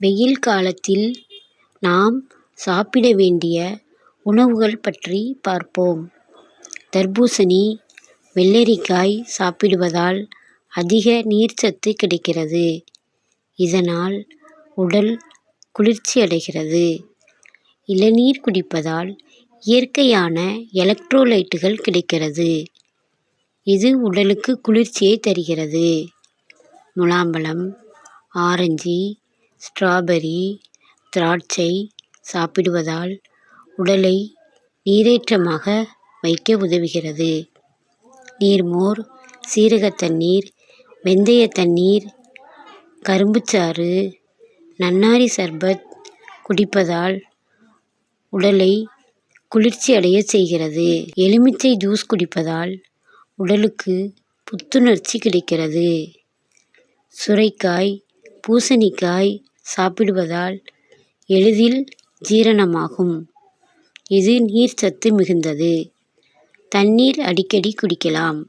வெயில் காலத்தில் நாம் சாப்பிட வேண்டிய உணவுகள் பற்றி பார்ப்போம். தர்பூசணி வெள்ளரிக்காய் சாப்பிடுவதால் அதிக நீர்ச்சத்து கிடைக்கிறது. இதனால் உடல் குளிர்ச்சியடைகிறது இளநீர் குடிப்பதால் இயற்கையான எலக்ட்ரோலைட்டுகள் கிடைக்கிறது. இது உடலுக்கு குளிர்ச்சியை தருகிறது. முலாம்பழம் ஆரஞ்சு ஸ்ட்ராபெர்ரி திராட்சை சாப்பிடுவதால் உடலை நீரேற்றமாக வைக்க உதவுகிறது. நீர்மோர் சீரகத் தண்ணீர் வெந்தயத் தண்ணீர் கரும்புச்சாறு நன்னாரி சர்பத் குடிப்பதால் உடலை குளிர்ச்சி அடைய செய்கிறது. எலுமிச்சை ஜூஸ் குடிப்பதால் உடலுக்கு புத்துணர்ச்சி கிடைக்கிறது. சுரைக்காய் பூசணிக்காய் சாப்பிடுவதால் எளிதில் ஜீரணமாகும். இது நீர்ச்சத்து மிகுந்தது. தண்ணீர் அடிக்கடி குடிக்கலாம்.